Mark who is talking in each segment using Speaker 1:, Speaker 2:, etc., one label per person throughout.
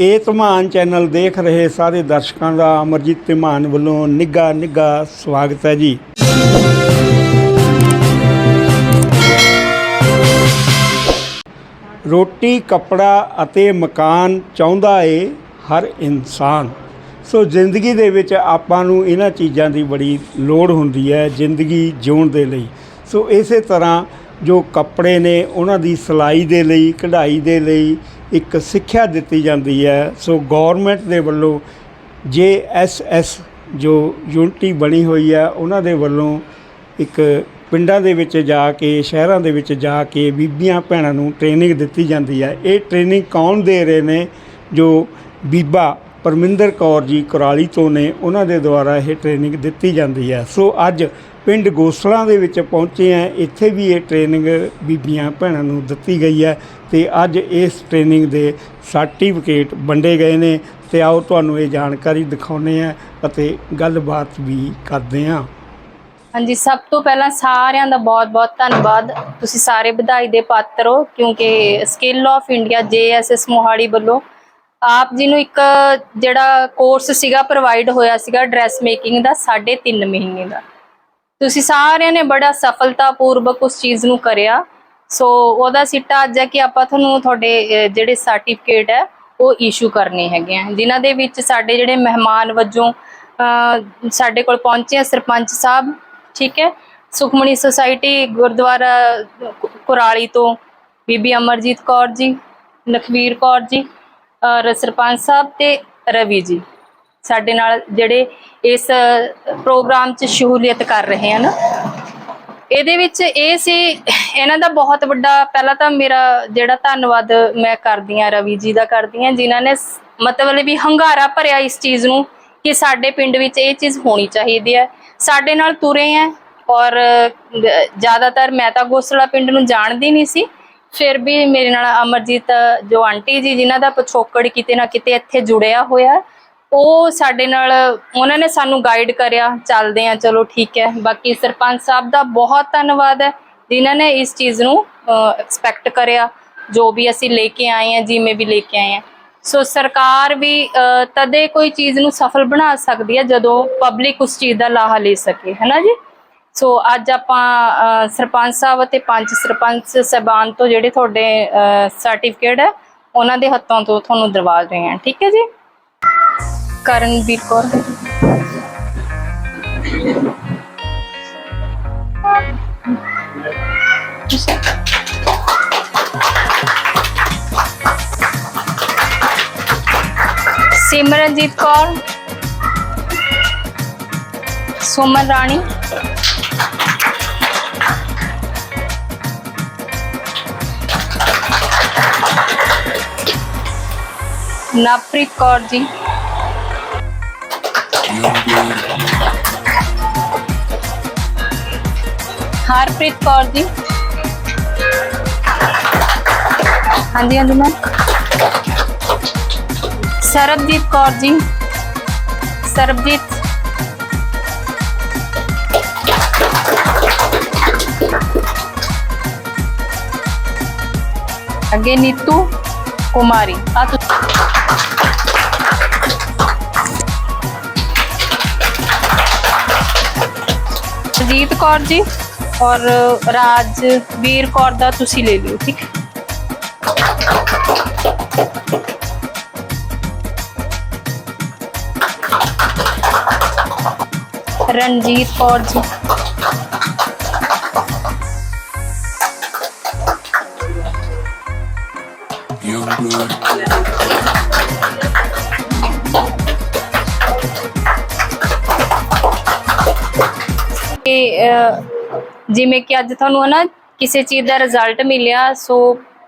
Speaker 1: ਇਹ ਧਮਾਨ ਚੈਨਲ ਦੇਖ ਰਹੇ ਸਾਰੇ ਦਰਸ਼ਕਾਂ ਦਾ ਅਮਰਜੀਤ ਧਮਾਨ ਵੱਲੋਂ ਨਿੱਘਾ ਨਿੱਘਾ ਸਵਾਗਤ ਹੈ ਜੀ। ਰੋਟੀ, ਕੱਪੜਾ ਅਤੇ ਮਕਾਨ ਚਾਹੁੰਦਾ ਏ ਹਰ ਇਨਸਾਨ। ਸੋ ਜ਼ਿੰਦਗੀ ਦੇ ਵਿੱਚ ਆਪਾਂ ਨੂੰ ਇਹਨਾਂ ਚੀਜ਼ਾਂ ਦੀ ਬੜੀ ਲੋੜ ਹੁੰਦੀ ਹੈ ਜ਼ਿੰਦਗੀ ਜਿਉਣ ਦੇ ਲਈ। ਸੋ ਇਸੇ ਤਰ੍ਹਾਂ ਜੋ ਕੱਪੜੇ ਨੇ ਉਹਨਾਂ ਦੀ ਸਿਲਾਈ ਦੇ ਲਈ, ਕਢਾਈ ਦੇ ਲਈ ਇੱਕ ਸਿੱਖਿਆ ਦਿੱਤੀ ਜਾਂਦੀ ਹੈ। ਸੋ ਗਵਰਨਮੈਂਟ ਦੇ ਵੱਲੋਂ ਜੇ ਐਸ ਐਸ ਜੋ ਯੂਨਿਟੀ ਬਣੀ ਹੋਈ ਹੈ, ਉਹਨਾਂ ਦੇ ਵੱਲੋਂ ਇੱਕ ਪਿੰਡਾਂ ਦੇ ਵਿੱਚ ਜਾ ਕੇ, ਸ਼ਹਿਰਾਂ ਦੇ ਵਿੱਚ ਜਾ ਕੇ ਬੀਬੀਆਂ ਭੈਣਾਂ ਨੂੰ ਟ੍ਰੇਨਿੰਗ ਦਿੱਤੀ ਜਾਂਦੀ ਹੈ। ਇਹ ਟ੍ਰੇਨਿੰਗ ਕੌਣ ਦੇ ਰਹੇ ਨੇ? ਜੋ ਬੀਬਾ ਪਰਮਿੰਦਰ ਕੌਰ ਜੀ ਕੁਰਾਲੀ ਤੋਂ ਨੇ, ਉਹਨਾਂ ਦੇ ਦੁਆਰਾ ਇਹ ਟ੍ਰੇਨਿੰਗ ਦਿੱਤੀ ਜਾਂਦੀ ਹੈ। ਸੋ ਅੱਜ ਪਿੰਡ ਗੋਸਲਾਂ ਦੇ ਵਿੱਚ ਪਹੁੰਚੇ ਆ। ਇੱਥੇ ਵੀ ਇਹ ਟ੍ਰੇਨਿੰਗ ਬੀਬੀਆਂ ਭੈਣਾਂ ਨੂੰ ਦਿੱਤੀ ਗਈ ਹੈ ਤੇ ਅੱਜ ਇਸ ਟ੍ਰੇਨਿੰਗ ਦੇ ਸਰਟੀਫਿਕੇਟ ਵੰਡੇ ਗਏ ਨੇ ਤੇ ਆਓ ਤੁਹਾਨੂੰ ਇਹ ਜਾਣਕਾਰੀ ਦਿਖਾਉਂਦੇ ਆ ਅਤੇ ਗੱਲਬਾਤ ਵੀ ਕਰਦੇ ਹਾਂ
Speaker 2: ਹਾਂਜੀ, ਸਭ ਤੋਂ ਪਹਿਲਾਂ ਸਾਰਿਆਂ ਦਾ ਬਹੁਤ-ਬਹੁਤ ਧੰਨਵਾਦ। ਤੁਸੀਂ ਸਾਰੇ ਵਧਾਈ ਦੇ ਪਾਤਰ ਹੋ, ਕਿਉਂਕਿ skill of India JSS Mohali ਵੱਲੋਂ ਆਪ ਜੀ ਨੂੰ ਇੱਕ ਜਿਹੜਾ ਕੋਰਸ ਸੀਗਾ ਪ੍ਰੋਵਾਈਡ ਹੋਇਆ ਸੀਗਾ ਡਰੈਸ ਮੇਕਿੰਗ ਦਾ 3.5 ਮਹੀਨੇ ਦਾ। ਤੁਸੀਂ ਸਾਰਿਆਂ ਨੇ ਬੜਾ ਸਫਲਤਾਪੂਰਵਕ ਉਸ ਚੀਜ਼ ਨੂੰ ਕਰਿਆ। ਸੋ ਉਹਦਾ ਸਿੱਟਾ ਅੱਜ ਹੈ ਕਿ ਆਪਾਂ ਤੁਹਾਨੂੰ ਤੁਹਾਡੇ ਜਿਹੜੇ ਸਰਟੀਫਿਕੇਟ ਹੈ, ਉਹ ਇਸ਼ੂ ਕਰਨੇ ਹੈਗੇ ਆ। ਜਿਨ੍ਹਾਂ ਦੇ ਵਿੱਚ ਸਾਡੇ ਜਿਹੜੇ ਮਹਿਮਾਨ ਵਜੋਂ ਸਾਡੇ ਕੋਲ ਪਹੁੰਚੇ ਆ ਸਰਪੰਚ ਸਾਹਿਬ, ਠੀਕ ਹੈ? ਸੁਖਮਣੀ ਸੁਸਾਇਟੀ ਗੁਰਦੁਆਰਾ ਕੁਰਾਲੀ ਤੋਂ ਬੀਬੀ ਅਮਰਜੀਤ ਕੌਰ ਜੀ ਲਖਵੀਰ ਕੌਰ ਜੀ ਔਰ ਸਰਪੰਚ ਸਾਹਿਬ ਤੇ ਰਵੀ ਜੀ। ਸਾਡੇ ਨਾਲ ਜਿਹੜੇ ਇਸ ਪ੍ਰੋਗਰਾਮ 'ਚ ਸ਼ਮੂਲੀਅਤ ਕਰ ਰਹੇ ਹਨ। ਇਹਦੇ ਵਿੱਚ ਇਹ ਸੀ, ਇਹਨਾਂ ਦਾ ਬਹੁਤ ਵੱਡਾ, ਪਹਿਲਾਂ ਤਾਂ ਮੇਰਾ ਜਿਹੜਾ ਧੰਨਵਾਦ ਮੈਂ ਕਰਦੀ ਆ ਰਵੀ ਜੀ ਦਾ ਕਰਦੀ ਆ ਜਿਨ੍ਹਾਂ ਨੇ ਮਤਲਬ ਵੀ ਹੰਗਾਰਾ ਭਰਿਆ ਇਸ ਚੀਜ਼ ਨੂੰ ਕਿ ਸਾਡੇ ਪਿੰਡ ਵਿੱਚ ਇਹ ਚੀਜ਼ ਹੋਣੀ ਚਾਹੀਦੀ ਹੈ। ਸਾਡੇ ਨਾਲ ਤੁਰੇ ਆ ਔਰ ਜ਼ਿਆਦਾਤਰ ਮੈਂ ਤਾਂ ਗੋਸਲਾ ਪਿੰਡ ਨੂੰ ਜਾਣਦੀ ਨਹੀਂ ਸੀ। ਫਿਰ ਵੀ ਮੇਰੇ ਨਾਲ ਅਮਰਜੀਤ, ਜੋ ਆਂਟੀ ਜੀ, ਜਿਨ੍ਹਾਂ ਦਾ ਪਿਛੋਕੜ ਕਿਤੇ ਨਾ ਕਿਤੇ ਇੱਥੇ ਜੁੜਿਆ ਹੋਇਆ ਉਹ ਸਾਡੇ ਨਾਲ, ਉਹਨਾਂ ਨੇ ਸਾਨੂੰ ਗਾਈਡ ਕਰਿਆ, ਚੱਲਦੇ ਆ ਚਲੋ ਠੀਕ ਹੈ। ਬਾਕੀ ਸਰਪੰਚ ਸਾਹਿਬ ਦਾ ਬਹੁਤ ਧੰਨਵਾਦ ਹੈ, ਜਿਨ੍ਹਾਂ ਨੇ ਇਸ ਚੀਜ਼ ਨੂੰ ਐਕਸਪੈਕਟ ਕਰਿਆ, ਜੋ ਵੀ ਅਸੀਂ ਲੈ ਕੇ ਆਏ ਆ ਜਿਵੇਂ ਵੀ ਲੈ ਕੇ ਆਏ ਆ ਸੋ ਸਰਕਾਰ ਵੀ ਤਦੇ ਕੋਈ ਚੀਜ਼ ਨੂੰ ਸਫਲ ਬਣਾ ਸਕਦੀ ਹੈ, ਜਦੋਂ ਪਬਲਿਕ ਉਸ ਚੀਜ਼ ਦਾ ਲਾਹਾ ਲੈ ਸਕੇ, ਹੈਨਾ ਜੀ? ਸੋ ਅੱਜ ਆਪਾਂ ਸਰਪੰਚ ਸਾਹਿਬ ਅਤੇ ਪੰਚ ਸਰਪੰਚ ਸਹਿਬਾਨ ਤੋਂ ਜਿਹੜੇ ਤੁਹਾਡੇ ਸਰਟੀਫਿਕੇਟ ਹੈ, ਉਹਨਾਂ ਦੇ ਹੱਥੋਂ ਤੋਂ ਤੁਹਾਨੂੰ ਦਰਵਾ ਰਹੇ ਹਾਂ, ਠੀਕ ਹੈ ਜੀ? ਕਰਨਵੀਰ ਕੌਰ ਸਿਮਰਨਜੀਤ ਕੌਰ ਸੁਮਨ ਰਾਣੀ ਨਵਪ੍ਰੀਤ ਕੌਰ ਜੀ ਹਰਪ੍ਰੀਤ ਕੌਰ ਜੀ। ਹਾਂਜੀ ਹਾਂਜੀ ਮੈਮ ਸਰਬਜੀਤ ਕੌਰ ਜੀ। ਸਰਬਜੀਤ। ਅੱਗੇ ਨੀਤੂ ਕੁਮਾਰੀ। ਆ ਤੁ- ਸੁਜੀਤ ਕੌਰ ਜੀ ਔਰ ਰਾਜਵੀਰ ਕੌਰ ਦਾ ਤੁਸੀਂ ਲੈ ਲਿਓ, ਠੀਕ? ਹੈ ਰਣਜੀਤ ਕੌਰ ਜੀ। ਜਿਵੇਂ ਕਿ ਅੱਜ ਤੁਹਾਨੂੰ ਹੈ ਨਾ ਕਿਸੇ ਚੀਜ਼ ਦਾ ਰਿਜ਼ਲਟ ਮਿਲਿਆ ਸੋ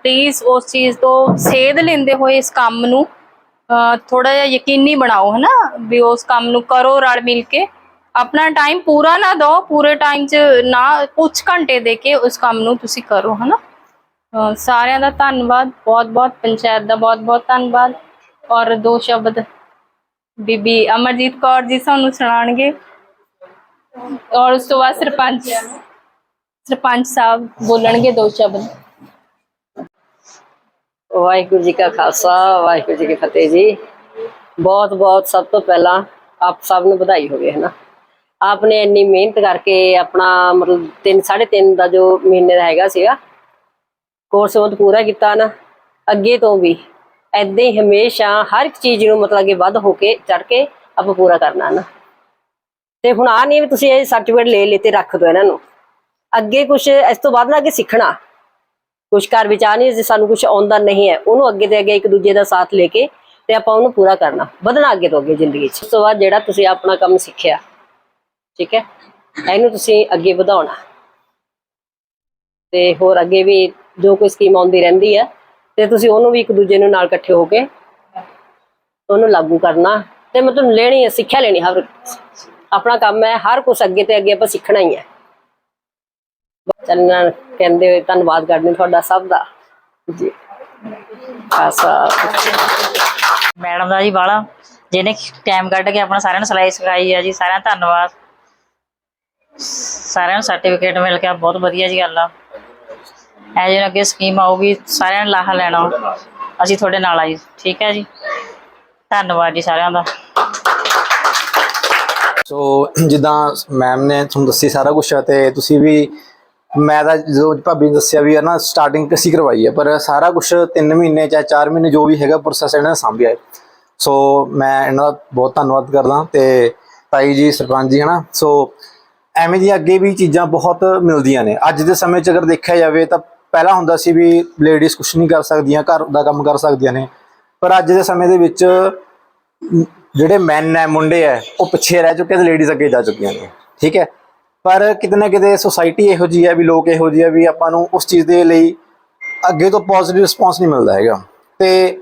Speaker 2: ਪਲੀਜ਼ ਉਸ ਚੀਜ਼ ਤੋਂ ਸੇਧ ਲੈਂਦੇ ਹੋਏ ਇਸ ਕੰਮ ਨੂੰ ਥੋੜਾ ਜਿਹਾ ਯਕੀਨੀ ਬਣਾਓ ਹੈ ਨਾ ਵੀ ਉਸ ਕੰਮ ਨੂੰ ਕਰੋ ਰਲ ਮਿਲ ਕੇ। ਆਪਣਾ ਟਾਈਮ ਪੂਰਾ ਨਾ ਦਿਓ, ਪੂਰੇ ਟਾਈਮ 'ਚ ਨਾ ਕੁਝ ਘੰਟੇ ਦੇ ਕੇ ਉਸ ਕੰਮ ਨੂੰ ਤੁਸੀਂ ਕਰੋ ਹੈ ਨਾ ਸਾਰਿਆਂ ਦਾ ਧੰਨਵਾਦ ਬਹੁਤ ਬਹੁਤ ਪੰਚਾਇਤ ਦਾ ਬਹੁਤ ਬਹੁਤ ਧੰਨਵਾਦ। ਔਰ ਦੋ ਸ਼ਬਦ ਬੀਬੀ ਅਮਰਜੀਤ ਕੌਰ ਜੀ ਸਾਨੂੰ ਸੁਣਾਣਗੇ ਔਰ ਉਸ ਤੋਂ ਬਾਅਦ ਸਰਪੰਚ ਸਰਪੰਚ ਸਾਹਿਬ ਬੋਲਣਗੇ ਦੋ ਸ਼ਬਦ।
Speaker 3: ਵਾਹਿਗੁਰੂ ਜੀ ਕਾ ਖਾਲਸਾ, ਵਾਹਿਗੁਰੂ ਜੀ ਕੀ ਫਤਿਹ ਜੀ। ਬਹੁਤ ਬਹੁਤ ਸਭ ਤੋਂ ਪਹਿਲਾਂ ਆਪ ਸਭ ਨੂੰ ਵਧਾਈ ਹੋਵੇ ਹੈ ਆਪਨੇ ਇੰਨੀ ਮਿਹਨਤ ਕਰਕੇ ਆਪਣਾ ਮਤਲਬ 3 3.5 ਦਾ ਜੋ ਮਹੀਨੇ ਦਾ ਹੈਗਾ ਸੀਗਾ ਕੋਰਸ ਉਹ ਪੂਰਾ ਕੀਤਾ ਨਾ ਅੱਗੇ ਤੋਂ ਵੀ ਐਦਾਂ ਹੀ ਹਮੇਸ਼ਾ ਹਰ ਇੱਕ ਚੀਜ਼ ਨੂੰ ਮਤਲਬ ਅੱਗੇ ਵੱਧ ਹੋ ਕੇ ਚੜ ਕੇ ਆਪਾਂ ਪੂਰਾ ਕਰਨਾ ਨਾ ਤੇ ਹੁਣ ਆ ਨਹੀਂ ਵੀ ਤੁਸੀਂ ਇਹ ਸਰਟੀਫਿਕੇਟ ਲੈ ਲੈ ਤੇ ਰੱਖ ਦਿਓ ਇਹਨਾਂ ਨੂੰ। ਅੱਗੇ ਕੁਝ ਇਸ ਤੋਂ ਬਾਅਦ ਨਾ ਅੱਗੇ ਸਿੱਖਣਾ। ਕੁਝ ਘਰ ਵਿੱਚ ਆ ਨਹੀਂ ਜੇ ਸਾਨੂੰ ਕੁਝ ਆਉਂਦਾ ਨਹੀਂ ਹੈ। ਉਹਨੂੰ ਅੱਗੇ ਤੇ ਅੱਗੇ ਇੱਕ ਦੂਜੇ ਦਾ ਸਾਥ ਲੈ ਕੇ ਤੇ ਆਪਾਂ ਉਹਨੂੰ ਪੂਰਾ ਕਰਨਾ। ਵਧਣਾ ਅੱਗੇ ਤੋਂ ਅੱਗੇ ਜ਼ਿੰਦਗੀ 'ਚ। ਉਸ ਤੋਂ ਬਾਅਦ ਜਿਹੜਾ ਤੁਸੀਂ ਆਪਣਾ ਕੰਮ ਸਿੱਖਿਆ, ਠੀਕ ਹੈ? ਇਹਨੂੰ ਤੁਸੀਂ ਅੱਗੇ ਵਧਾਉਣਾ। ਤੇ ਹੋਰ ਅੱਗੇ ਵੀ ਜੋ ਕੋਈ ਸਕੀਮ ਆਉਂਦੀ ਰਹਿੰਦੀ ਹੈ, ਤੇ ਤੁਸੀਂ ਉਹਨੂੰ ਵੀ ਇੱਕ ਦੂਜੇ ਨੂੰ ਨਾਲ ਇਕੱਠੇ ਹੋ ਕੇ ਉਹਨੂੰ ਲਾਗੂ ਕਰਨਾ। ਤੇ ਮਤਲਬ ਲੈਣੀ ਹੈ, ਸਿੱਖਿਆ ਲੈਣੀ ਹਰ ਆਪਣਾ ਕੰਮ ਹੈ, ਹਰ ਕੁਛ ਅੱਗੇ ਤੇ ਅੱਗੇ ਆਪਾਂ ਸਿੱਖਣਾ ਹੀ ਹੈ। ਚੱਲਣਾ, ਕਹਿੰਦੇ ਹੋਏ ਧੰਨਵਾਦ ਕਰਦੇ ਤੁਹਾਡਾ ਸਭ ਦਾ। ਜੀ। ਖਾਸਾ
Speaker 4: ਮੈਡਮ ਦਾ ਜੀ ਬਾਲਾ ਜਿਹਨੇ ਟਾਈਮ ਕੱਢ ਕੇ ਆਪਣਾ ਸਾਰਿਆਂ ਨੂੰ ਸਿਲਾਈ ਸਿਖਾਈ ਹੈ ਜੀ, ਸਾਰਿਆਂ ਦਾ ਧੰਨਵਾਦ। ਸਾਰਿਆਂ ਨੂੰ ਸਰਟੀਫਿਕੇਟ ਮਿਲ ਗਿਆ, ਬਹੁਤ ਵਧੀਆ ਜੀ ਗੱਲ ਆ। ਐ ਜਿਹੇ ਅੱਗੇ ਸਕੀਮ ਆਊਗੀ, ਸਾਰਿਆਂ ਨੇ ਲਾਹਾ ਲੈਣਾ। ਅਸੀਂ ਤੁਹਾਡੇ ਨਾਲ ਆ ਜੀ ਠੀਕ ਹੈ ਜੀ। ਧੰਨਵਾਦ ਜੀ ਸਾਰਿਆਂ ਦਾ।
Speaker 5: ਸੋ ਜਿੱਦਾਂ ਮੈਮ ਨੇ ਤੁਹਾਨੂੰ ਦੱਸੀ ਸਾਰਾ ਕੁਝ ਤੇ ਤੁਸੀਂ ਵੀ, ਮੈਂ ਤਾਂ ਜਦੋਂ ਭਾਬੀ ਨੇ ਦੱਸਿਆ ਵੀ ਹੈ ਨਾ ਸਟਾਰਟਿੰਗ ਅਸੀਂ ਕਰਵਾਈ ਹੈ ਪਰ ਸਾਰਾ ਕੁਝ 3 ਮਹੀਨੇ ਜਾਂ 4 ਮਹੀਨੇ ਜੋ ਵੀ ਹੈਗਾ ਪ੍ਰੋਸੈਸ ਇਹਨਾਂ ਨੇ ਸੰਭਿਆ ਸੋ ਮੈਂ ਇਹਨਾਂ ਦਾ ਬਹੁਤ ਧੰਨਵਾਦ ਕਰਦਾ ਤੇ ਤਾਈ ਜੀ, ਸਰਪੰਚ ਜੀ, ਹਨਾ? ਸੋ ਐਵੇਂ ਦੀਆਂ ਅੱਗੇ ਵੀ ਚੀਜ਼ਾਂ ਬਹੁਤ ਮਿਲਦੀਆਂ ਨੇ। ਅੱਜ ਦੇ ਸਮੇਂ 'ਚ ਅਗਰ ਦੇਖਿਆ ਜਾਵੇ ਤਾਂ ਪਹਿਲਾਂ ਹੁੰਦਾ ਸੀ ਵੀ ਲੇਡੀਜ਼ ਕੁਝ ਨਹੀਂ ਕਰ ਸਕਦੀਆਂ, ਘਰ ਦਾ ਕੰਮ ਕਰ ਸਕਦੀਆਂ ਨੇ। ਪਰ ਅੱਜ ਦੇ ਸਮੇਂ ਦੇ ਵਿੱਚ ਜਿਹੜੇ ਮੈਨ ਹੈ, ਮੁੰਡੇ ਹੈ, ਉਹ ਪਿੱਛੇ ਰਹਿ ਚੁੱਕੇ ਤੇ ਲੇਡੀਜ਼ ਅੱਗੇ ਜਾ ਚੁੱਕੀਆਂ ਨੇ। ਠੀਕ ਹੈ? ਪਰ ਕਿਤੇ ਨਾ ਕਿਤੇ ਸੋਸਾਇਟੀ ਇਹੋ ਜੀ ਹੈ ਵੀ ਲੋਕ ਇਹੋ ਜਿਹੇ ਆ ਵੀ ਆਪਾਂ ਨੂੰ ਉਸ ਚੀਜ਼ ਦੇ ਲਈ ਅੱਗੇ ਤੋਂ ਪੋਜ਼ਿਟਿਵ ਰਿਸਪੌਂਸ ਨਹੀਂ ਮਿਲਦਾ ਹੈਗਾ। ਤੇ